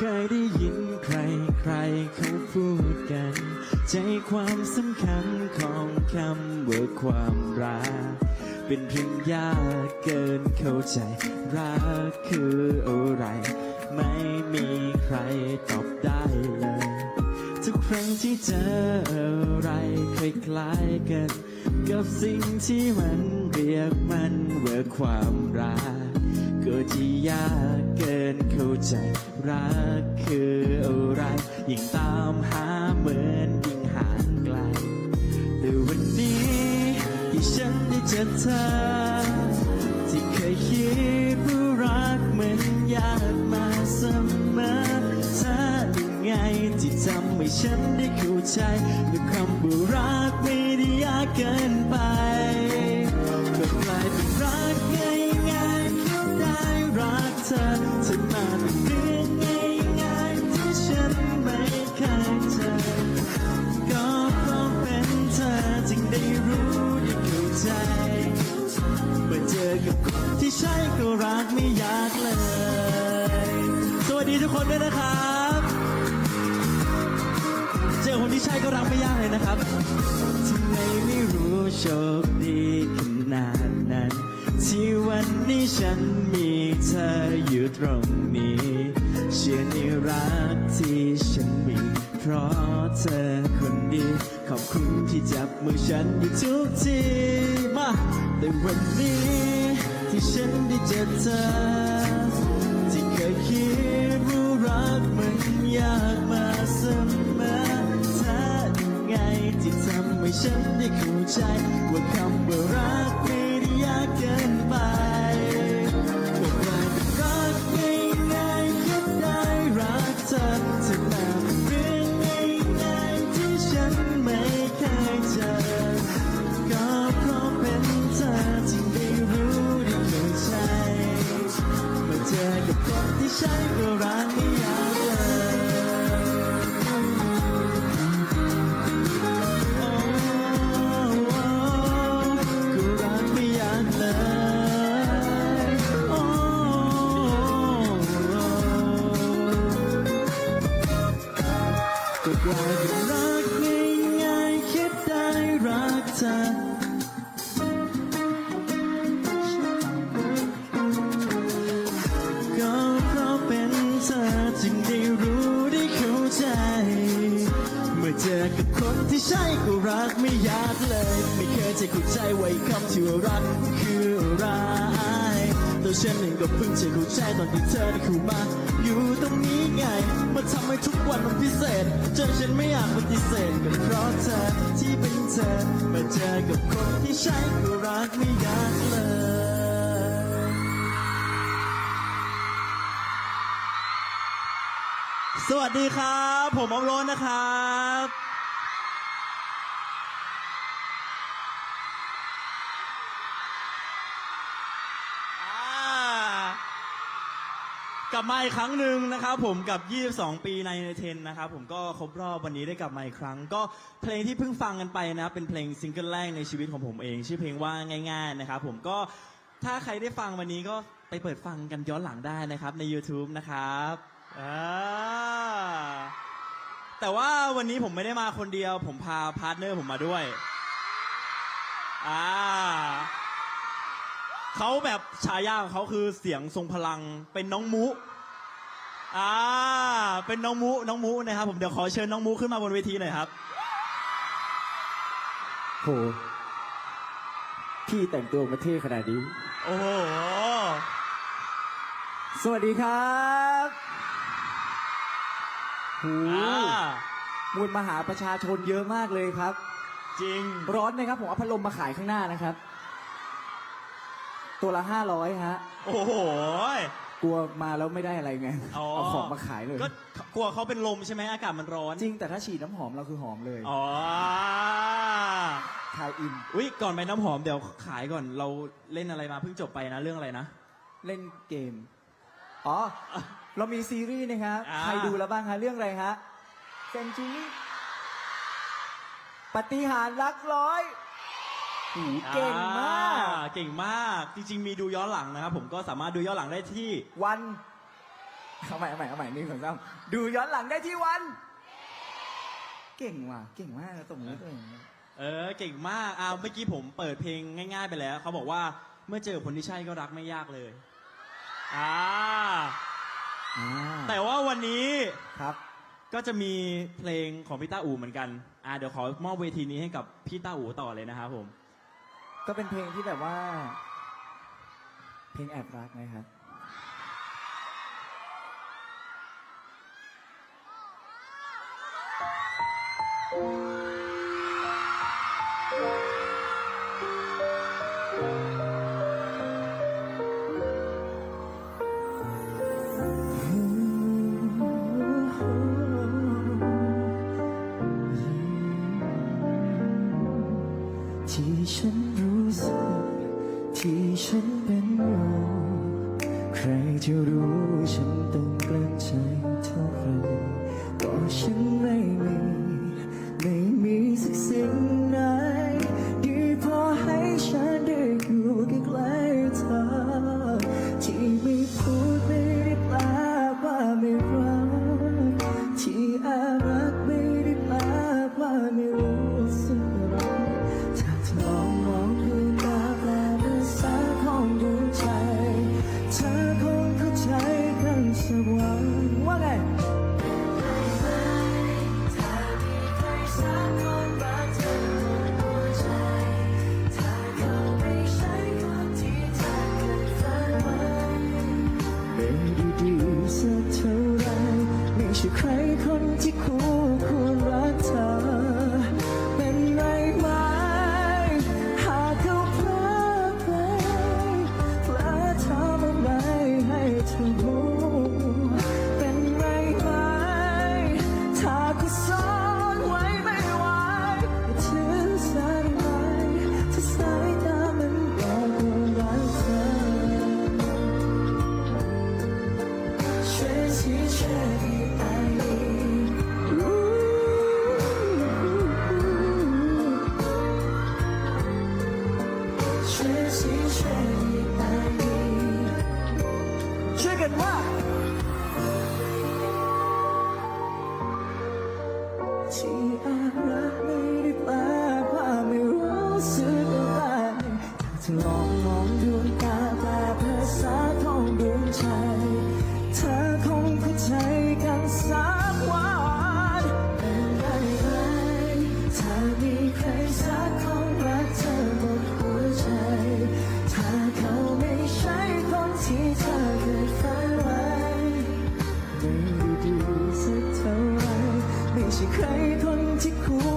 เคยได้ยินใครใครเขาพูดกัน ใจความสำคัญของคำว่าความรัก เป็นเพียงยากเกินเข้าใจ รักคืออะไร ไม่มีใครตอบได้เลย ทุกครั้งที่เจออะไรคล้ายๆกัน กับสิ่งที่มันเรียกมันว่าความรัก ก็ที่ยากเกินเข้าใจรักคืออะไร ยิ่งตามหาเหมือนยิ่งห่างไกล แต่วันนี้ที่ฉันได้เจอเธอ ที่เคยคิดว่ารักมันยากมาเสมอเธอยังไงที่ทำให้ฉันได้เข้าใจว่าคำว่ารักไม่ได้ยากเกินไป เธอเธอมาเป็นเรื่องง่ายๆที่ฉันไม่เคยเจอก็เพราะเป็นเธอจึงได้รู้ได้เข้าใจเมื่อเจอกับคนที่ใช่ก็รักไม่ยากเลย สวัสดีทุกคนด้วยนะครับ เจอคนที่ใช่ก็รักไม่ยากเลยนะครับทำไมไม่รู้โชคดีขนาดนั้น ที่วันนี้ฉันมีเธออยู่ตรงนี้ เชื่อในรักที่ฉันมี เพราะเธอคนดี ขอบคุณที่จับมือฉันอยู่ทุกทีมาแต่วันนี้ ที่ฉันได้เจอเธอ ที่เคยคิดว่ารักมันยากมาเสมอเธอยังไงที่ทำให้ฉันได้เข้าใจว่าคำว่ารักไม่ได้ ยากเกินไปก็กลายเป็นรักง่ายๆแค่ได้รักเธอเธอมาเรื่องง่ายๆที่ฉันไม่เคยเจอ ก็เพราะเป็นเธอจึงได้รู้ได้เข้าใจมื่อเจอกับคนที่ใช่ก็รักไม่ยาก รักคืออะไรตัวฉันเองก็เพิ่งจะเข้ใจตอนที่เธอได้เข้ามา อยู่ตรงนี้ไงมาทำให้ทุกวันมันพิเศษจนฉันไม่อยากปฏิเสธก็เพราะเธอที่เป็นเธอมื่อเจอกับคนที่ใช่ก็รักไม่ยากเลยสวัสดีครับ ผมอมโรนนะครับ กลับมาอีกครั้งหนึ่งนะครับผมกับ 22 ปีในเทนนะครับผมก็ครบรอบวันนี้ได้กลับมาอีกครั้ง ก็เพลงที่เพิ่งฟังกันไปนะครับเป็นเพลงซิงเกิลแรกในชีวิตของผมเอง ชื่อเพลงว่าง่ายๆนะครับผมก็ถ้าใครได้ฟังวันนี้ก็ไปเปิดฟังกันย้อนหลังได้นะครับใน YouTube นะครับอ่าแต่ว่าวันนี้ผมไม่ได้มาคนเดียว ผมพาพาร์ทเนอร์ผมมาด้วยอ่า เขาแบบฉายาของเขาคือเสียงทรงพลังเป็นน้องมุอ่าเป็นน้องมุน้องมุนะครับผมเดี๋ยวขอเชิญน้องมุขึ้นมาบนเวทีหน่อยครับโหพี่แต่งตัวมาเท่ขนาดนี้ โอ้โหสวัสดีครับหูอ่ามวลมหาประชาชนเยอะมากเลยครับ จริง ร้อนนะครับผมเอาพัดลมมาขายข้างหน้านะครับ ตัวละห้าร้อยฮะ โอ้โห กลัวมาแล้วไม่ได้อะไรไงเอาของมาขายเลย ก็กลัวเขาเป็นลมใช่ไหมอากาศมันร้อน จริงแต่ถ้าฉีดน้ำหอมเราคือหอมเลยอ๋อ ทายอิน อุ้ยก่อนไปน้ำหอมเดี๋ยวขายก่อนเราเล่นอะไรมาเพิ่งจบไปนะเรื่องอะไรนะ เล่นเกม อ๋อ เรามีซีรีส์นะครับ อ่า ใครดูแล้วบ้างฮะ เรื่องอะไรฮะเซนจูรี่ปฏิหารย์รักร้อย หูเก่งมาก อ่เก่งมาก จริง ๆ มีดูย้อนหลังนะครับ ผมก็สามารถดูย้อนหลังได้ที่ วันเอาใหม่เอาใหม่เอาใหม่หนึ่งสองสามดูย้อนหลังได้ที่วัน เก่งว่ะ เก่งมากตบมือตัวเองเออ เก่งมากอ่าเมื่อกี้ผมเปิดเพลงง่าย ๆ ไปแล้ว เขาบอกว่าเมื่อเจอคนที่ใช่ก็รักไม่ยากเลย อ่า อ่าแต่ว่าวันนี้ครับ ก็จะมีเพลงของพี่ต้าอูเหมือนกัน อ่าเดี๋ยวขอมอบเวทีนี้ให้กับพี่ต้าอูต่อเลยนะครับผม ก็เป็นเพลงที่แบบว่า เพลงแอบรักนะครับ ที่ฉันเป็นอยู่ใครจะรู้ฉันต้องกลั้นใจเท่าไหรก็ฉันไม่มี ไม่มีสักสิ่ง ไม่ใช่ใ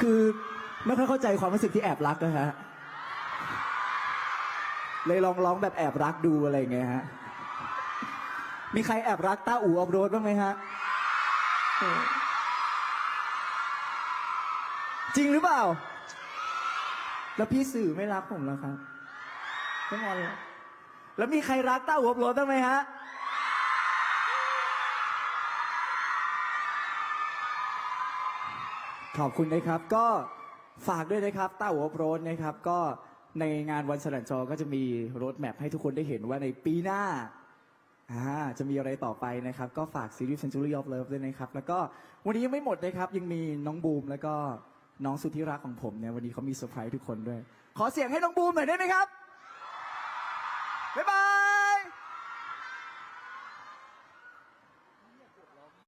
คือไม่ค่อยเข้าใจความรู้สึกที่แอบรักนะฮะ เลยลองร้องแบบแอบรักดูอะไรเงี้ยฮะ มีใครแอบรักต้าอู่ออฟโรดบ้างไหมฮะ จริงหรือเปล่า แล้วพี่สื่อไม่รักผมแล้วครับไม่งอนเลยแล้วมีใครรักต้าอู่ออฟโรดบ้างไหมฮะ ขอบคุณนะครับก็ฝากด้วยนะครับเต้าหัวโปรนนะครับ ก็ในงานวันสลันจอก็จะมีรถแมพให้ทุกคนได้เห็นว่าในปีหน้าอ่าจะมีอะไรต่อไปนะครับ ก็ฝากซีรีส์ Century of Love ด้วยนะครับ แล้วก็วันนี้ยังไม่หมดนะครับ ยังมีน้องบูมแล้วก็น้องสุดที่รักของผมเนี่ยวันนี้เขามีเซอร์ไพรส์ทุกคนด้วย ขอเสียงให้น้องบูมหน่อยได้ไหมครับบ๊ายบาย